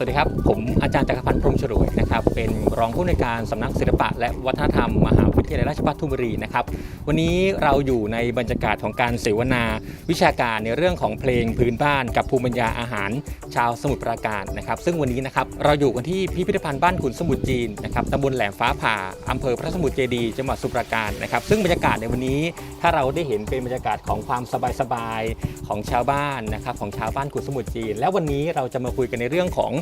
สวัสดีครับ ผมอาจารย์จักรพันธ์พรมฉลวยนะครับ เป็นรองผู้ในการสำนักศิลปะ และวัฒนธรรมมหาวิทยาลัยราชภัฏธนบุรีนะครับ วันนี้เราอยู่ในบรรยากาศของการเสวนา วิชาการในเรื่องของเพลงพื้นบ้านกับภูมิปัญญาอาหาร ชาวสมุทรปราการนะครับ ซึ่งวันนี้นะครับเราอยู่กันที่พิพิธภัณฑ์บ้านขุนสมุทรจีนนะครับตำบลแหลมฟ้าผ่าอำเภอพระสมุทรเจดีย์จังหวัดสมุทรปราการนะครับ ซึ่งบรรยากาศในวันนี้ถ้าเราได้เห็นเป็นบรรยากาศของความสบายๆของชาวบ้านนะครับของชาวบ้านขุนสมุทรจีน และวันนี้เราจะมาคุยกันในเรื่องของ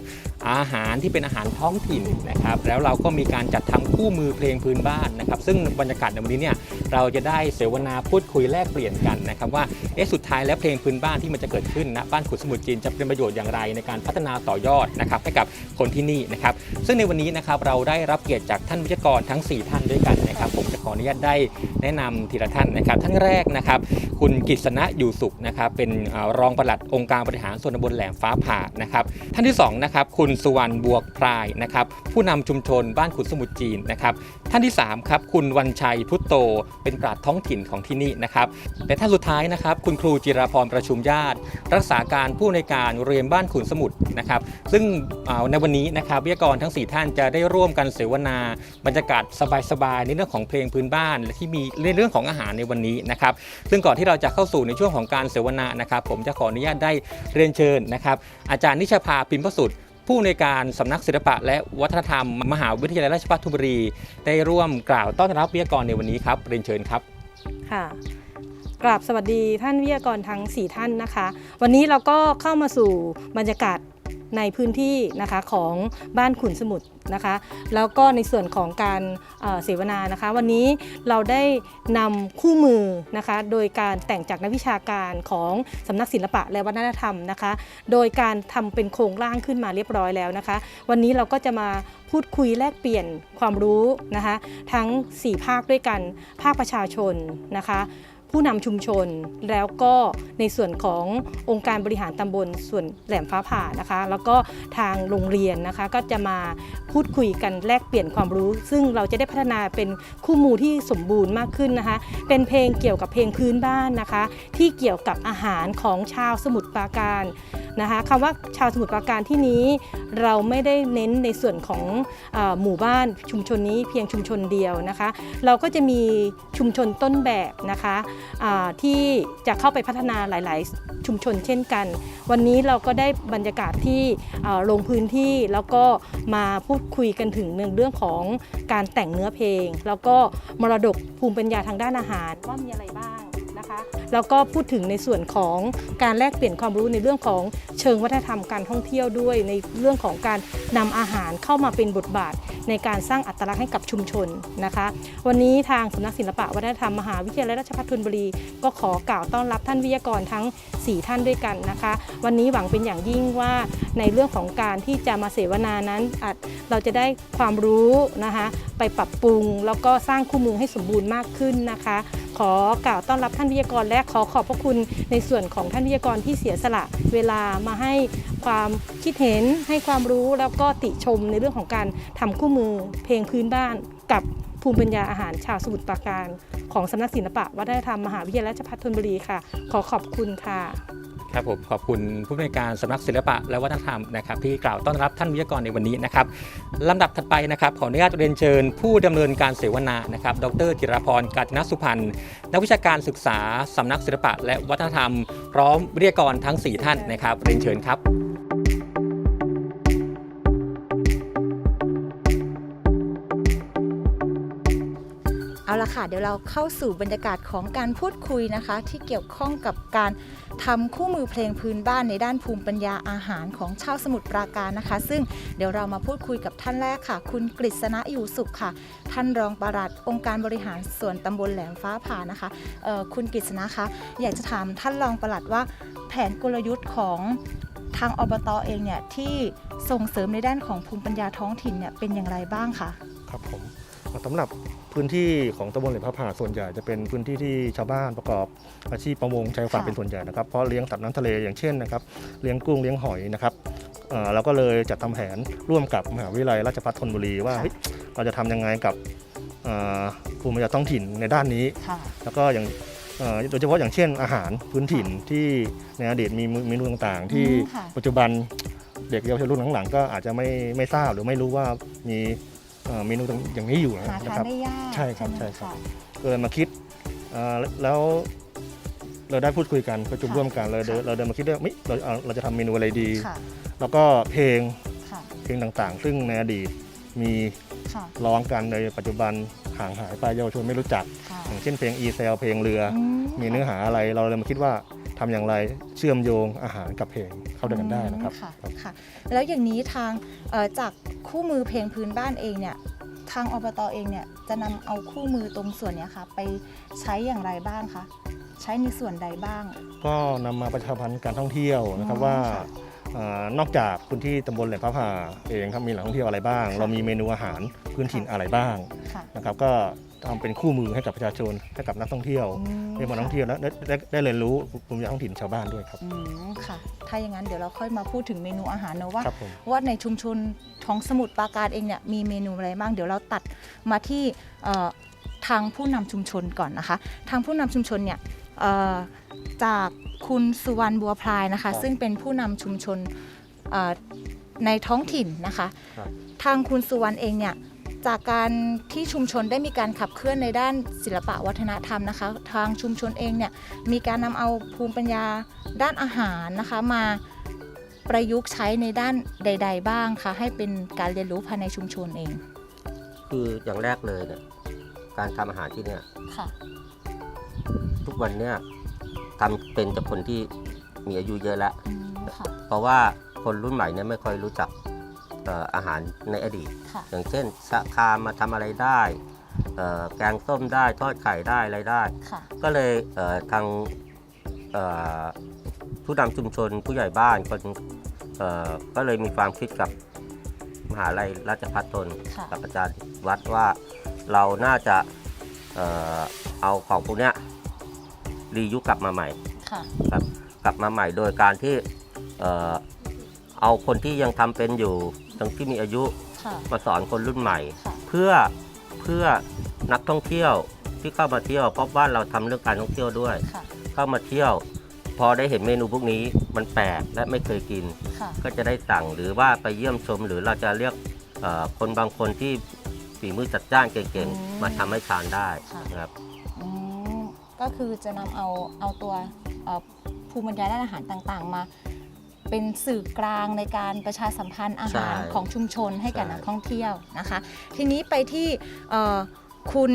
อาหารที่เป็นอาหารท้องถิ่นนะครับแล้วเราก็มีการจัดทำคู่มือเพลงพื้นบ้านนะครับซึ่งบรรยากาศในวันนี้เนี่ยเราจะได้เสวนาพูดคุยแลกเปลี่ยนกันนะครับว่าเอ๊ะสุดท้ายแล้วเพลงพื้นบ้านที่มันจะเกิดขึ้นณบ้านขุนสมุทรจีนจะเป็นประโยชน์อย่างไรในการพัฒนาต่อยอดนะครับให้กับคนที่นี่นะครับซึ่งในวันนี้นะครับเราได้รับเกียรติจากท่านวิทยากรทั้ง 4 ท่านด้วยกัน นะครับ ผมจะขออนุญาตได้แนะนำทีละท่านนะครับ ท่านแรกนะครับ คุณกฤษณะอยู่สุขนะครับ เป็นรองปลัดองค์การบริหารส่วนตำบลแหลมฟ้าผ่านะครับ ท่านที่สองนะครับ คุณสุวรรณบวกพรายนะครับ ผู้นำชุมชนบ้านขุนสมุทรจีนนะครับ ท่านที่สามครับ คุณวันชัยพุทโต เป็นปราชท้องถิ่นของที่นี่นะครับ และท่านสุดท้ายนะครับ คุณครูจิราพรประชุมญาติ รักษาการผู้ในการเรียนบ้านขุนสมุทรนะครับ ซึ่งในวันนี้นะครับวิทยากรทั้ง 4 ท่านจะได้ร่วมกันเสวนาบรรยากาศสบายๆในเรื่องของเพลงพื้นบ้านและที่มีในเรื่องของอาหารในวันนี้นะครับซึ่งก่อนที่เราจะเข้าสู่ในช่วงของการเสวนานะครับ ผมจะขออนุญาตได้เรียนเชิญนะครับ อาจารย์นิชภาพิมพ์ประสุทธิ์ผู้ในการสำนักศิลปะและวัฒนธรรม มหาวิทยาลัยราชภัฏธนบุรี ได้ร่วมกล่าวต้อนรับวิทยากรในวันนี้ครับเรียนเชิญครับค่ะกราบสวัสดีท่านวิทยากรทั้ง 4 ท่านนะคะ วันนี้เราก็เข้ามาสู่บรรยากาศ ในพื้นที่นะคะของบ้านขุนสมุทรนะคะ แล้วก็ในส่วนของการเสวนานะคะ วันนี้เราได้นำคู่มือนะคะ โดยการแต่งจากนักวิชาการของสำนักศิลปะและวัฒนธรรมนะคะ โดยการทำเป็นโครงร่างขึ้นมาเรียบร้อยแล้วนะคะ วันนี้เราก็จะมาพูดคุยแลกเปลี่ยนความรู้นะคะ ทั้ง 4 ภาคด้วยกัน ภาคประชาชนนะคะ ผู้นำชุมชน แล้วก็ในส่วนขององค์การบริหารตำบลส่วนแหลมฟ้าผ่านะคะ แล้วก็ทางโรงเรียนนะคะก็จะมาพูดคุยกันแลกเปลี่ยนความรู้ ซึ่งเราจะได้พัฒนาเป็นคู่มูที่สมบูรณ์มากขึ้นนะคะ เป็นเพลงเกี่ยวกับเพลงพื้นบ้านนะคะ ที่เกี่ยวกับอาหารของชาวสมุทรปราการ นะคะคำว่าชาวสมุทรปราการที่นี้เราไม่ได้เน้นในส่วนของอหมู่บ้านชุมชนนี้เพียงชุมชนเดียวนะคะ เราก็จะมีชุมชนต้นแบบนะคะที่จะเข้าไปพัฒนาหลาย ๆ ชุมชนเช่นกัน วันนี้เราก็ได้บรรยากาศที่ลงพื้นที่แล้วก็มาพูดคุยกันถึงเรื่องของการแต่งเนื้อเพลง แล้วก็มรดกภูมิปัญญาทางด้านอาหารว่ามีอะไรบ้าง แล้วก็พูดถึงในส่วนของการแลกเปลี่ยนความรู้ในเรื่องของเชิงวัฒนธรรมการท่องเที่ยวด้วย ในเรื่องของการนำอาหารเข้ามาเป็นบทบาท ในการสร้างอัตลักษณ์ให้กับชุมชนนะคะ วันนี้ทางสำนักศิลปะวัฒนธรรมมหาวิทยาลัยราชภัฏธนบุรี ก็ขอกล่าวต้อนรับท่านวิทยากรทั้ง 4 ท่านด้วยกันนะคะ วันนี้หวังเป็นอย่างยิ่งว่าในเรื่องของการที่จะมาเสวนานั้นเราจะได้ความรู้นะคะไปปรับปรุงแล้วก็สร้างคู่มือให้สมบูรณ์มากขึ้นนะคะ ขอกล่าวต้อนรับท่านวิทยากร และขอขอบพระคุณในส่วนของท่านวิทยากรที่เสียสละเวลามาให้ความคิดเห็นให้ความรู้แล้วก็ติชมในเรื่องของการทำคู่มือเพลงพื้นบ้านกับภูมิปัญญาอาหารชาวสมุทรปราการ ของสำนักศิลปะวัฒนธรรมมหาวิทยาลัยราชภัฏธนบุรีค่ะ ขอขอบคุณค่ะ ครับผมขอบคุณผู้บริการสำนักศิลปะและวัฒนธรรมนะครับที่กล่าวต้อนรับท่านวิทยากรในวันนี้นะครับลำดับถัดไปนะครับขออนุญาตเรียนเชิญ ผู้ดำเนินการเสวนานะครับ ดรจิรพรกาญจนสุพรรณนักวิชาการศึกษาสำนักศิลปะ และวัฒนธรรม พร้อมวิทยากรทั้ง 4 ท่านนะครับเรียนเชิญครับ เอาละค่ะ เดี๋ยวเราเข้าสู่บรรยากาศของการพูดคุยนะคะ ที่เกี่ยวข้องกับการทำคู่มือเพลงพื้นบ้านในด้านภูมิปัญญาอาหารของชาวสมุทรปราการนะคะ ซึ่งเดี๋ยวเรามาพูดคุยกับท่านแรกค่ะ คุณกฤษณะอยู่สุขค่ะ ท่านรองปลัดองค์การบริหารส่วนตำบลแหลมฟ้าผ่านะคะคุณกฤษณะคะอยากจะถามท่านรองปลัดว่า แผนกลยุทธ์ของทางอบตเองเนี่ยที่ส่งเสริมในด้านของภูมิปัญญาท้องถิ่นเนี่ยเป็นอย่างไรบ้างคะครับผม สำหรับพื้นที่ของตำบลเหลมพระผาส่วนใหญ่จะเป็นพื้นที่ที่ชาวบ้านประกอบอาชีพประมงชายฝั่งค่ะเป็นส่วนใหญ่นะครับเพราะเลี้ยงสัตว์น้ำทะเลอย่างเช่นนะครับเลี้ยงกุ้งเลี้ยงหอยนะครับเอ่อเราก็เลยจัดทำแผนร่วมกับมหาวิทยาลัยราชภัฏธนบุรีว่าเฮ้ยเราจะทำยังไงกับเอ่อภูมิปัญญาท้องถิ่นในด้านนี้ ค่ะ แล้วก็อย่างเอ่อโดยเฉพาะอย่างเช่นอาหารพื้นถิ่นที่ในอดีตมีเมนูต่างๆ ที่อืมค่ะ ปัจจุบันเด็กเยาวชนรุ่นหลังๆก็อาจจะไม่ไม่ทราบหรือไม่รู้ว่ามี เอ่อเมนูอย่างนี้อยู่หานะทานครับได้ยากใช่ครับไหมใช่ครับะก็เลยมาคิดเอ่อแล้วเราได้พูดคุยกันประชุมค่ะร่วมกันเลยเดินค่ะเราเดินมาคิดว่าเฮ้ยเราเอาเราจะทำเมนูอะไรดีค่ะแล้วก็เพลงค่ะเพลงต่างๆ ซึ่งในอดีตมีค่ะร้องกันในปัจจุบันห่างหายไปเยาวชนไม่รู้จักค่ะอย่างเช่นเพลง e ีเซลเพลงเรืออืมีเนื้อหาอะไรเราเลยมาคิดว่าทำอย่างไรเชื่อมโยงอาหารกับเพลง เข้าด้วยกันได้นะครับค่ะครับค่ะ แล้วอย่างนี้ทางเอ่อจากคู่มือเพลงพื้นบ้านเองเนี่ยทางอบตเองเนี่ยจะนำเอาคู่มือตรงส่วนเนี้ยค่ะไปใช้อย่างไรบ้างคะใช้ในส่วนใดบ้าง ก็นำมาประชาพันธ์การท่องเที่ยวนะครับอ๋อว่าค่ะเอ่อนอกจากพื้นที่ตำบลแหลมพระพาเองครับมีแหล่งท่องเที่ยวอะไรบ้างค่ะเรามีเมนูอาหาร พื้นถิ่นอะไรบ้างค่ะ นะครับก็ทำเป็นคู่มือให้กับประชาชนให้กับนักท่องเที่ยวอืมได้มาท่องเที่ยวและได้ได้ได้เรียนรู้ภูมิปัญญาท้องถิ่นชาวบ้านด้วยครับอืมค่ะ ถ้าอย่างนั้นเดี๋ยวเราค่อยมาพูดถึงเมนูอาหารเนอะว่า ครับผม ว่าในชุมชนท้องสมุทรปราการเองเนี่ยมีเมนูอะไรบ้าง เดี๋ยวเราตัดมาที่เอ่อทางผู้นำชุมชนก่อนนะคะ ทางผู้นำชุมชนเนี่ยเอ่อจากคุณสุวรรณบัวพลายนะคะซึ่งเป็นผู้นำชุมชนเอ่อในท้องถิ่นนะคะ ครับ ทางคุณสุวรรณเองเนี่ย จากการที่ชุมชนได้มีการขับเคลื่อนในด้านศิลปะวัฒนธรรมนะคะ ทางชุมชนเองเนี่ยมีการนำเอาภูมิปัญญาด้านอาหารนะคะมาประยุกต์ใช้ในด้านใด ๆ บ้างคะให้เป็นการเรียนรู้ภายในชุมชนเอง คืออย่างแรกเลยเนี่ยการทำอาหารที่เนี่ยค่ะทุกวันเนี่ยทำเป็นจากคนที่มีอายุเยอะแล้ว อืมค่ะเพราะว่าคนรุ่นใหม่เนี่ยไม่ค่อยรู้จักเอ่ออาหารในอดีตค่ะอย่างเช่นสะคามมาทำอะไรได้เอ่อแกงส้มได้ทอดไข่ได้อะไรได้ค่ะก็เลยเอ่อทางเอ่อผู้นำชุมชนผู้ใหญ่บ้านคนเอ่อก็เลยมีความคิดกับมหาลัยราชภัฏทนค่ะกับอาจารย์วัดว่าเราน่าจะเอ่อเอาของพวกเนี้ยรียุคกลับมาใหม่ค่ะครับกลับมาใหม่โดยการที่ เอ่อเอาคนที่ยังทำเป็นอยู่ทั้งที่มีอายุค่ะมาสอนคนรุ่นใหม่ค่ะเพื่อเพื่อนักท่องเที่ยวที่เข้ามาเที่ยวเพราะบ้านเราทำเรื่องการท่องเที่ยวด้วยค่ะเข้ามาเที่ยว พอได้เห็นเมนูพวกนี้มันแปลกและไม่เคยกินค่ะก็จะได้สั่งหรือว่าไปเยี่ยมชม หรือเราจะเรียกเอ่อคนบางคนที่ฝีมือจัดจ้านเก่งอืมๆมาทำให้ทานได้ค่ะนะครับอืมก็คือจะนำเอาเอาตัวเอ่อภูมิปัญญาด้านอาหารต่างๆ มา เป็นสื่อกลางในการประชาสัมพันธ์อาหารใช่ของชุมชนให้กับใช่ นักท่องเที่ยวนะคะ ทีนี้ไปที่เอ่อคุณ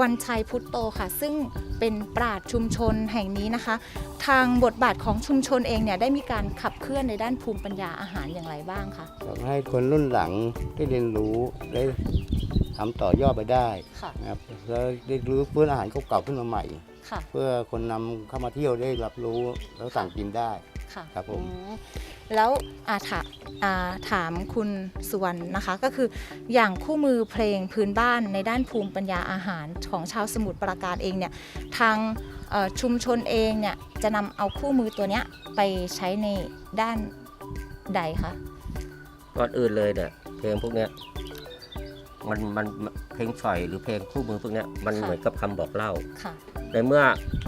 วันชัยพุทโตค่ะ ซึ่งเป็นปราชญ์ชุมชนแห่งนี้นะคะ ทางบทบาทของชุมชนเองเนี่ยได้มีการขับเคลื่อนในด้านภูมิปัญญาอาหารอย่างไรบ้างคะอยากให้คนรุ่นหลังได้เรียนรู้ได้ทำต่อยอดไปได้ค่ะนะครับแล้วได้รู้ฟื้นอาหารเก่าๆขึ้นมาใหม่ ค่ะ เพื่อคนนำเข้ามาเที่ยวได้รับรู้แล้วสั่งกินได้ ค่ะครับผมอืมแล้วอาถาอ่าถามคุณสุวรรณนะคะ ก็คืออย่างคู่มือเพลงพื้นบ้านในด้านภูมิปัญญาอาหารของชาวสมุทรปราการเองเนี่ยทางเอ่อชุมชนเองเนี่ยจะนำเอาคู่มือตัวเนี้ยไปใช้ในด้านใดคะก่อนอื่นเลยเนี่ยเพลงพวกเนี้ยมันมันมันเพลงฉ่อยหรือเพลงคู่มือพวกเนี้ยมันเหมือนกับคำบอกเล่า ค่ะ ในเมื่อ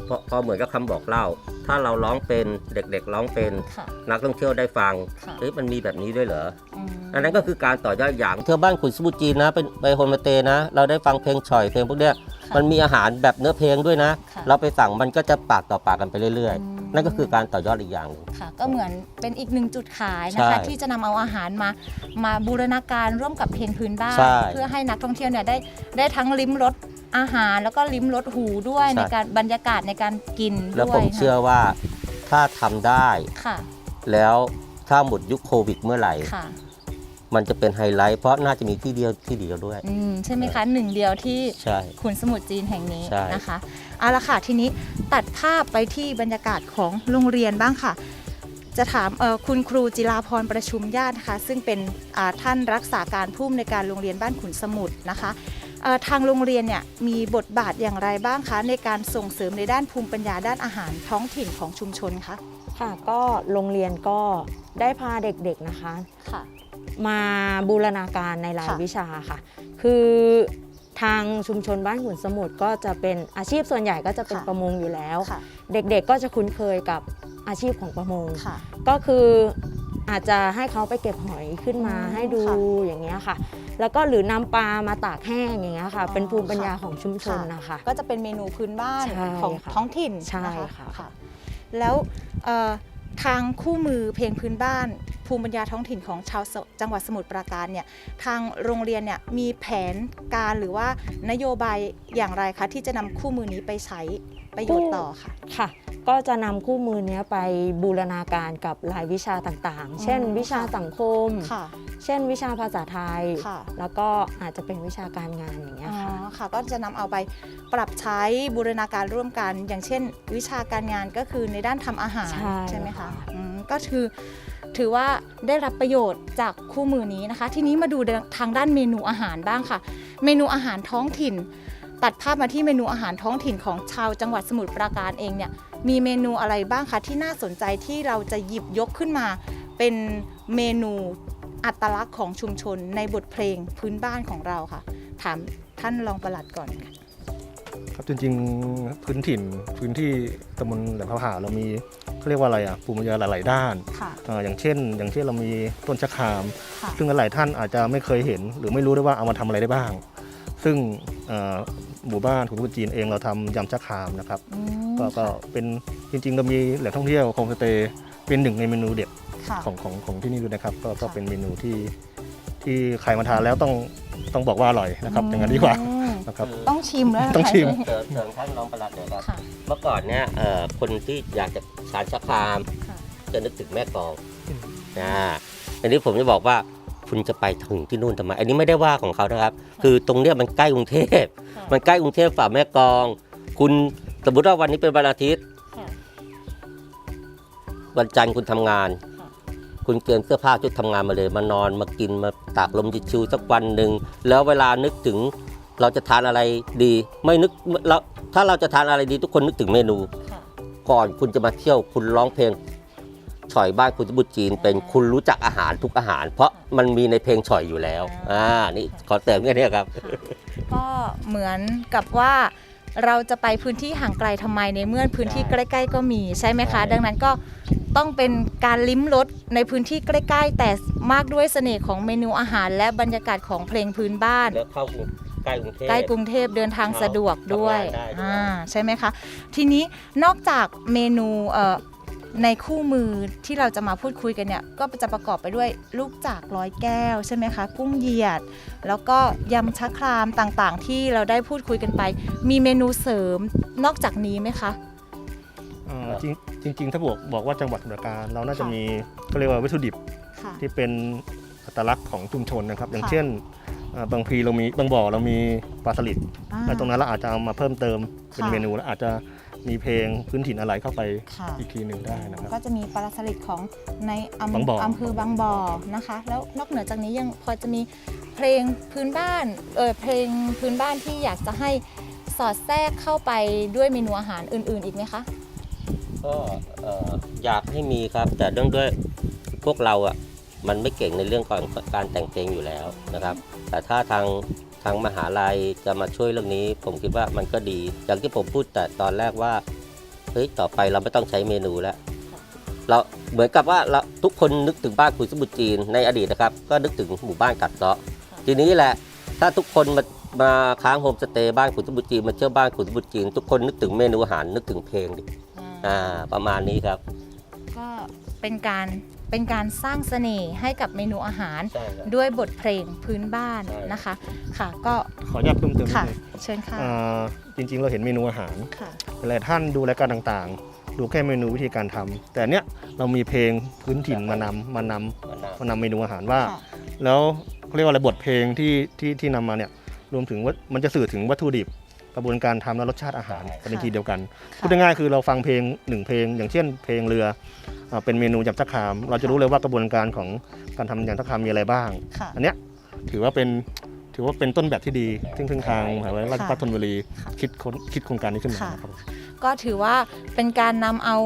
พอพอเหมือนกับคำบอกเล่า ถ้าเราร้องเป็นเด็กๆร้องเป็น ค่ะ นักท่องเที่ยวได้ฟังค่ะเฮ้ยมันมีแบบนี้ด้วยเหรอ อืมอันนั้นก็คือการต่อยอดอย่างเที่ยวบ้านขุนสมุทรจีนนะเป็นไปโฮมสเตย์นะ เราได้ฟังเพลงฉ่อยเพลงพวกเนี้ยค่ะ มันมีอาหารแบบเนื้อเพลงด้วยนะ ค่ะ เราไปสั่งมันก็จะปากต่อปากกันไปเรื่อยอืมๆนั่นก็คือการต่อยอดอีกอย่างหนึ่ง ค่ะ ก็เหมือนเป็นอีกหนึ่งจุดขายนะคะ ใช่ที่จะนำเอาอาหารมา มาบูรณาการร่วมกับเพลงพื้นบ้าน ใช่ เพื่อให้นักท่องเที่ยวเนี่ยได้ได้ทั้งลิ้มรส อาหารแล้วก็ลิ้มรสหูด้วยใช่ ในการบรรยากาศในการกินแล้วด้ผวยมเชื่อว่าถ้าทำได้ค่ะแล้วถ้าหมดยุคโควิดเมื่อไหร่ ค่ะมันจะเป็นไฮไลท์เพราะน่าจะมีที่เดียวที่เดียวด้วย อืมใช่ไหมคะหนึ่งเดียวที่ ใช่ ขุนสมุทรจีนแห่งนี้ใช่ นะคะเอาละค่ะทีนี้ตัดภาพไปที่บรรยากาศของโรงเรียนบ้างค่ะ จะถามเอ่อคุณครูจิราพรประชุมญาตินะคะ ซึ่งเป็นอ่าท่านรักษาการผู้อำนวยการโรงเรียนบ้านขุนสมุทรนะคะเอ่อ ทางโรงเรียนเนี่ยมีบทบาทอย่างไรบ้างคะ ในการส่งเสริมในด้านภูมิปัญญาด้านอาหารท้องถิ่นของชุมชนคะค่ะก็โรงเรียนก็ได้พาเด็กๆนะคะค่ะ มาบูรณาการในรายค่ะวิชาค่ะ คือทางชุมชนบ้านขุนสมุทรก็จะเป็นอาชีพส่วนใหญ่ก็จะเป็นค่ะประมงอยู่แล้วค่ะเด็กๆก็จะคุ้นเคยกับอาชีพของประมงค่ะก็คือ อาจจะให้เขาไปเก็บหอยขึ้นมาอืมให้ดูค่ะอย่างเงี้ยค่ะ แล้วก็หรือนำปลามาตากแห้งอย่างเงี้ยค่ะอ๋อเป็นภูมิปัญญาค่ะของชุมชนค่ะนะคะ ก็จะเป็นเมนูพื้นบ้านใช่ของค่ะท้องถิ่นใช่นค่ะแล้วเอ่อทางคู่มือเพลงพื้นบ้าน ภูมิปัญญาท้องถิ่นของชาวสจังหวัดสมุทรปราการเนี่ยทางโรงเรียนเนี่ยมีแผนการหรือว่านโยบายอย่างไรคะที่จะนำคู่มือนี้ไปใช้ประโยชน์ต่อค่ะค่ะ ก็จะนำคู่มือเนี้ยไปบูรณาการกับรายวิชาต่างๆ เช่นอืมวิชาค่ะสังคม ค่ะ เช่น วิชาภาษาไทย ค่ะ แล้วก็อาจจะเป็นวิชาการงานอย่างเงี้ยอ๋อค่ะ ค่ะ ก็จะนำเอาไปปรับใช้บูรณาการร่วมกัน อย่างเช่น วิชาการงานก็คือในด้านทำอาหารใช่ไหมคะค่ะ อืมก็คือถือว่าได้รับประโยชน์จากคู่มือนี้นะคะ ทีนี้มาดูทางด้านเมนูอาหารบ้างค่ะ เมนูอาหารท้องถิ่น ตัดภาพมาที่เมนูอาหารท้องถิ่นของชาวจังหวัดสมุทรปราการเองเนี่ยมีเมนูอะไรบ้างคะที่น่าสนใจที่เราจะหยิบยกขึ้นมา เป็นเมนูอัตลักษณ์ของชุมชนในบทเพลงพื้นบ้านของเราค่ะ ถามท่านรองประหลัดก่อนค่ะครับจริงๆพื้นถิ่นพื้นที่ตำบลแหลมพระผาเรามีเขาเรียกว่าอะไรอะภูมิปัญญาหลาย ๆ ด้านค่ะอ่าอย่างเช่น อย่างเช่นเรามีต้นชะครามค่ะซึ่งหลายๆท่านอาจจะไม่เคยเห็น หรือไม่รู้ด้วยว่าเอามาทำอะไรได้บ้าง ซึ่งเอ่อหมู่บ้านของคนจีนเองเราทำยำชะครามนะครับอืมก็ก็เป็นจริงๆเรามีแหล่งท่องเที่ยวโฮมสเตย์เป็นหนึ่งในเมนูเด็ดค่ะของของของที่นี่ด้วยนะครับ ก็ก็ค่ะเป็นเมนูที่ที่ใครมาทานแล้วต้องต้องบอกว่าอร่อยนะครับอย่างนั้นดีกว่าอืมนะครับต้องชิมแล้วต้องชิมเสริมเสริมท่านรองประหลัดเลยครับค่ะเมื่อก่อนเนี่ยเอ่อคนที่อยากจะทานชักครามค่ะจะนึกถึงแม่กลองนะอันนี้ผมจะบอกว่า คุณจะไปถึงที่นู่นทำไม อันนี้ไม่ได้ว่าของเขานะครับ คือตรงเนี้ยมันใกล้กรุงเทพค่ะมันใกล้กรุงเทพฝ่าแม่กลอง คุณสมมติว่าวันนี้เป็นวันอาทิตย์ ค่ะวันจันทร์คุณทำงาน ค่ะ คุณเตรียมเสื้อผ้าชุดทำงานมาเลย มานอนมากินมาตากลมชิวๆสักวันหนึ่งแล้วเวลานึกถึงเราจะทานอะไรดี ไม่นึกเราถ้าเราจะทานอะไรดีทุกคนนึกถึงเมนู ค่ะ ก่อนคุณจะมาเที่ยวคุณร้องเพลง ฉ่อยบ้านคุณสมุทรจีน เป็นคุณรู้จักอาหารทุกอาหาร เพราะมันมีในเพลงฉ่อยอยู่แล้วอ่านี่ขอเสริมแค่นี้ครับ ก็เหมือนกับว่าเราจะไปพื้นที่ห่างไกลทำไมในเมื่อพื้นที่ใกล้ ๆ ก็มีใช่ไหมคะใช่ดังนั้นก็ต้องเป็นการลิ้มรสในพื้นที่ใกล้ ๆ แต่มากด้วยเสน่ห์ของเมนูอาหาร และบรรยากาศของเพลงพื้นบ้านแล้วเข้ากรุงใกล้กรุงเทพใกล้กรุงเทพเดินทางสะดวกด้วยทำงานได้ด้วยอ่าใช่ไหมคะ ทีนี้นอกจากเมนูเอ่อ ในคู่มือที่เราจะมาพูดคุยกันเนี่ยก็จะประกอบไปด้วยลูกจากร้อยแก้วใช่ไหมคะ กุ้งเหยียด แล้วก็ยำชะครามต่างๆ ที่เราได้พูดคุยกันไป มีเมนูเสริมนอกจากนี้ไหมคะเอ่อจริงจริงๆถ้าบอกบอกว่าจังหวัดสมุทรปราการเราน่าจะค่ะมีก็เรียกว่าวัตถุดิบค่ะ ที่เป็นอัตลักษณ์ของชุมชนนะครับ อย่างค่ะ เช่นเอ่อบางพีเรามีบางบ่อเรามีปลาสลิดอ่าในตรงนั้นเราอาจจะเอามาเพิ่มเติมเป็นค่ะ เมนูแล้วอาจจะ มีเพลงพื้นถิ่นอะไรเข้าไปค่ะ อีกทีหนึ่งได้นะครับ ก็จะมีปลาสลิดของในอำบางบ่ออำเภอบางบ่อนะคะ แล้วนอกเหนือจากนี้ยังพอจะมีเพลงพื้นบ้านเออเพลงพื้นบ้านที่อยากจะให้สอดแทรกเข้าไปด้วยเมนูอาหารอื่น ๆ อีกไหมคะ ก็เอ่ออยากให้มีครับ แต่เรื่องด้วยพวกเราอะมันไม่เก่งในเรื่องของการแต่งเพลงอยู่แล้วนะครับ แต่ถ้าทางทางมหาลัยจะมาช่วยเรื่องนี้ ผมคิดว่ามันก็ดี อย่างที่ผมพูดแต่ตอนแรกว่าเฮ้ยต่อไปเราไม่ต้องใช้เมนูแล้วเราเหมือนกับว่าเราทุกคนนึกถึงบ้านขุนสมุทรจีนในอดีตนะครับ ก็นึกถึงหมู่บ้านกัดเซาะทีนี้แหละถ้าทุกคนมามาค้างโฮมสเตย์บ้านขุนสมุทรจีนมาเที่ยวบ้านขุนสมุทรจีน ทุกคนนึกถึงเมนูอาหารนึกถึงเพลงดิอ่าประมาณนี้ครับ ก็เป็นการ เป็นการสร้างเสน่ห์ให้กับเมนูอาหารใช่ครับ ด้วยบทเพลงพื้นบ้านใช่ นะคะค่ะก็ขออนุญาตเพิ่มเติมนิดค่ะนึงเชิญค่ะอ่าจริงๆ เราเห็นเมนูอาหาร ค่ะ หลายท่านดูรายการต่างๆ ดูแค่เมนูวิธีการทำแต่เนี้ยเรามีเพลงพื้นถิ่นมานำมานำมะนาวมานำเมนูอาหารว่า ค่ะแล้วเขาเรียกว่าอะไรบทเพลงที่ที่ที่นำมาเนี่ยรวมถึงว่ามันจะสื่อถึงวัตถุดิบกระบวนการทำและรสชาติอาหารเป็นในทีเดียวกัน พูดง่ายๆคือเราฟังเพลงหนึ่งเพลง อย่างเช่นเพลงเรืออ่า เป็นเมนูยำชักคาม เราจะรู้เลยว่ากระบวนการของการทำยำชักคามมีอะไรบ้าง ค่ะอันเนี้ยถือว่าเป็นถือว่าเป็นต้นแบบที่ดีซึ่งทางทางมหาวิทยาลัยราชภัฏธนบุรีค่ะคิดค้นคิดโครงการนี้ขึ้นมาค่ะครับ ก็ถือว่าเป็นการนำเอา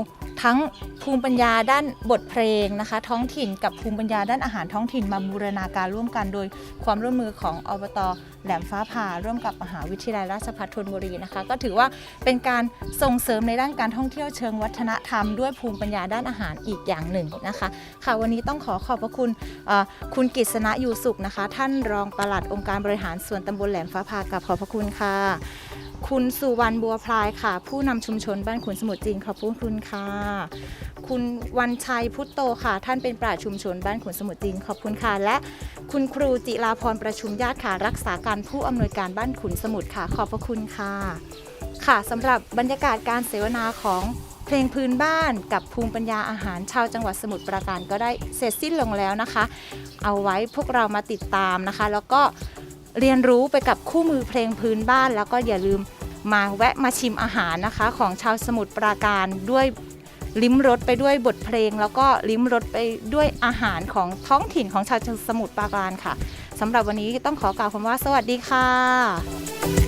ทั้งภูมิปัญญาด้านบทเพลงนะคะ ท้องถิ่นกับภูมิปัญญาด้านอาหารท้องถิ่นมาบูรณาการร่วมกันโดยความร่วมมือของอบตแหลมฟ้าผ่าร่วมกับมหาวิทยาลัยราชภัฏธนบุรีนะคะ ก็ถือว่าเป็นการส่งเสริมในด้านการท่องเที่ยวเชิงวัฒนธรรมด้วยภูมิปัญญาด้านอาหารอีกอย่างหนึ่งนะคะ ค่ะวันนี้ต้องขอขอบพระคุณคุณกิษณะอยู่สุขนะคะ ท่านรองปลัดองค์การบริหารส่วนตำบลแหลมฟ้าผ่ากับขอบพระคุณค่ะ คุณสุวรรณบัวพลายค่ะ ผู้นำชุมชนบ้านขุนสมุทรจีนขอบคุณค่ะ คุณวันชัยพุทโตค่ะ ท่านเป็นปราชญ์ชุมชนบ้านขุนสมุทรจีนขอบคุณค่ะ และคุณครูจิราพรประชุมญาติค่ะ รักษาการผู้อำนวยการบ้านขุนสมุทรค่ะ ขอบพระคุณค่ะ ค่ะสำหรับบรรยากาศการเสวนาของเพลงพื้นบ้านกับภูมิปัญญาอาหารชาวจังหวัดสมุทรปราการก็ได้เสร็จสิ้นลงแล้วนะคะ เอาไว้พวกเรามาติดตามนะคะ แล้วก็ เรียนรู้ไปกับคู่มือเพลงพื้นบ้าน แล้วก็อย่าลืมมาแวะมาชิมอาหารนะคะ ของชาวสมุทรปราการด้วยลิ้มรสไปด้วยบทเพลง แล้วก็ลิ้มรสไปด้วยอาหารของท้องถิ่นของชาวสมุทรปราการค่ะสำหรับวันนี้ต้องขอกล่าวคำว่า สวัสดีค่ะ